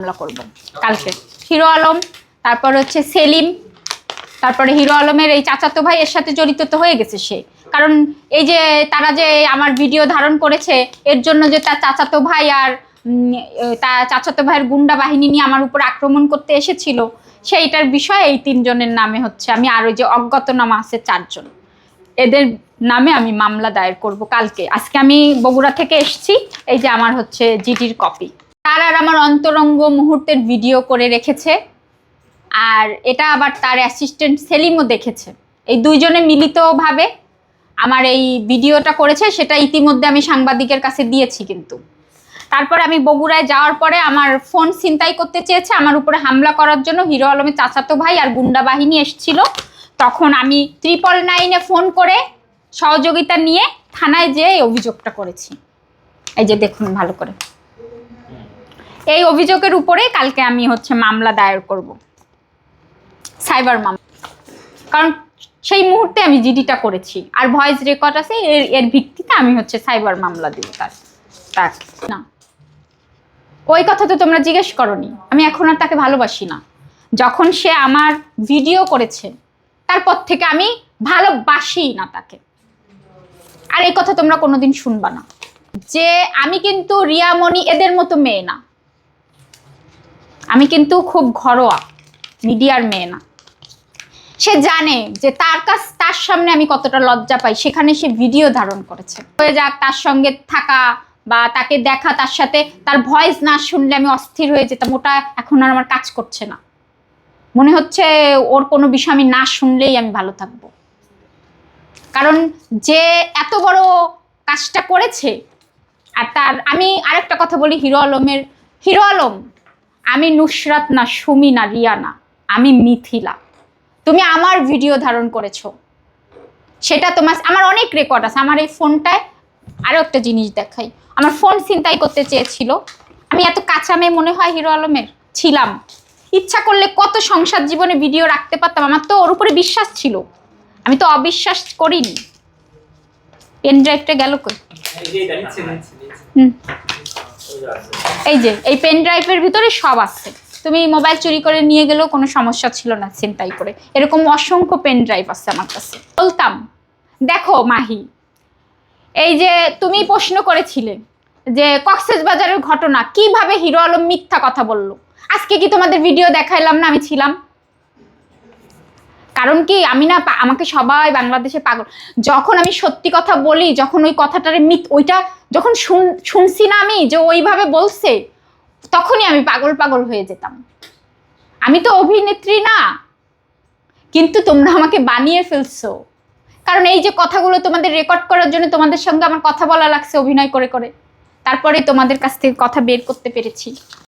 হামলা করব। কালকে। হিরো আলম, তারপর হচ্ছে সেলিম, তারপরে হিরো আলমের এই চাচাতো ভাই, এর সাথে জড়িত তো হয়ে গেছে সে। কারণ এই যে তারা যে আমার ভিডিও ধারণ করেছে, এর জন্য যে তার চাচাতো ভাই আর তার চাচাতো ভাইয়ের গুন্ডা বাহিনী নিয়ে আমার উপর আক্রমণ করতে এসেছিল, সেইটার বিষয়ে এই তিনজনের নামে হচ্ছে আমি আর ওই যে অজ্ঞাতনামা আছে চারজন। এদের নামে আমি মামলা দায়ের করব কালকে। আজকে আমি বগুড়া থেকে এসেছি, এই যে আমার হচ্ছে জিডির কপি। তার আমার অন্তরঙ্গ মুহূর্তের ভিডিও করে রেখেছে। আর এটা আবার তার অ্যাসিস্ট্যান্ট সেলিমও দেখেছে। এই দুইজনে মিলিতভাবে আমার এই ভিডিওটা করেছে, সেটা ইতিমধ্যে আমি সাংবাদিকের কাছে দিয়েছি কিন্তু। তারপর আমি বগুড়ায় যাওয়ার পরে আমার ফোন ছিনতাই করতে চেয়েছে, আমার উপরে হামলা করার জন্য হিরো আলমের চাচাতো ভাই আর গুন্ডা বাহিনী এসেছিল। তখন আমি ট্রিপল নাইনে ফোন করে সহযোগিতা নিয়ে থানায় যেয়ে অভিযোগটা করেছি। এই যে দেখুন ভালো করে। এই অভিযোগের উপরে কালকে আমি হচ্ছে মামলা দায়ের করব। সাইবার মামলা। কারণ সেই মুহূর্তে আমি জিডিটা করেছি। আর ভয়েস রেকর্ড আছে, এর এর ভিত্তিতে আমি হচ্ছে সাইবার মামলা দিব তার না। ওই কথা তো তোমরা জিজ্ঞেস করনি। আমি এখন আর তাকে ভালোবাসি না। যখন সে আমার ভিডিও করেছে, তারপর থেকে আমি ভালোবাসি না তাকে। আর এই কথা তোমরা কোনোদিন শুনবা না। যে আমি কিন্তু রিয়ামণি এদের মতো মেয়ে না। আমি কিন্তু খুব ঘরোয়া, মিডিয়ার মেয়ে না। সে জানে যে তার কাছ, তার সামনে আমি কতটা লজ্জা পাই, সেখানে সে ভিডিও ধারণ করেছে। হয়ে যাক, তার সঙ্গে থাকা বা তাকে দেখা, তার সাথে তার ভয়েস না শুনলে আমি অস্থির হয়ে যেতাম, ওটা এখন আর আমার কাজ করছে না। মনে হচ্ছে ওর কোনো বিষয় আমি না শুনলেই আমি ভালো থাকব। কারণ যে এত বড় কাজটা করেছে, আর তার, আমি আরেকটা কথা বলি, হিরো আলমের, হিরো আলম আমি নুসরাত না সুমি না রিয়া না আমি মিথিলা তুমি আমার ভিডিও ধারণ করেছ সেটা তোমার আমার অনেক রেকর্ড আছে আমার এই ফোনটায় আরও একটা জিনিস দেখাই আমার ফোন ছিনতাই করতে চেয়েছিল আমি এত কাঁচা মেয়ে মনে হয় হিরো আলমের ছিলাম ইচ্ছা করলে কত সংসার জীবনে ভিডিও রাখতে পারতাম আমার তো ওর উপরে বিশ্বাস ছিল আমি তো অবিশ্বাস করিনি পেন ড্রাইভটা গেল কই হুম এই যে, এই পেন ড্রাইভের ভিতরে সব আছে। তুমি মোবাইল চুরি করে নিয়ে গেলেও কোনো সমস্যা ছিল না চিন্তাই করে। এরকম অসংখ্য পেন ড্রাইভ আছে আমার কাছে। বলতাম, দেখো মাহি, এই যে তুমি প্রশ্ন করেছিলে যে কক্সেস বাজারের ঘটনা, কীভাবে হিরো আলম মিথ্যা কথা বলল? আজকে কি তোমাদের ভিডিও দেখাইলাম না আমি ছিলাম? কারণ কি, আমি না আমাকে সবাই বাংলাদেশে পাগল। যখন আমি সত্যি কথা বলি, যখন ওই কথাটার মিথ, ওইটা যখন শুন- শুনছি না আমি যে ওইভাবে বলছে, তখনই আমি পাগল পাগল হয়ে যেতাম। আমি তো অভিনেত্রী না, কিন্তু তোমরা আমাকে বানিয়ে ফেলছো। কারণ এই যে কথাগুলো তোমাদের রেকর্ড করার জন্য তোমাদের সঙ্গে আমার কথা বলা লাগছে অভিনয় করে করে, তারপরে তোমাদের কাছ থেকে কথা বের করতে পেরেছি।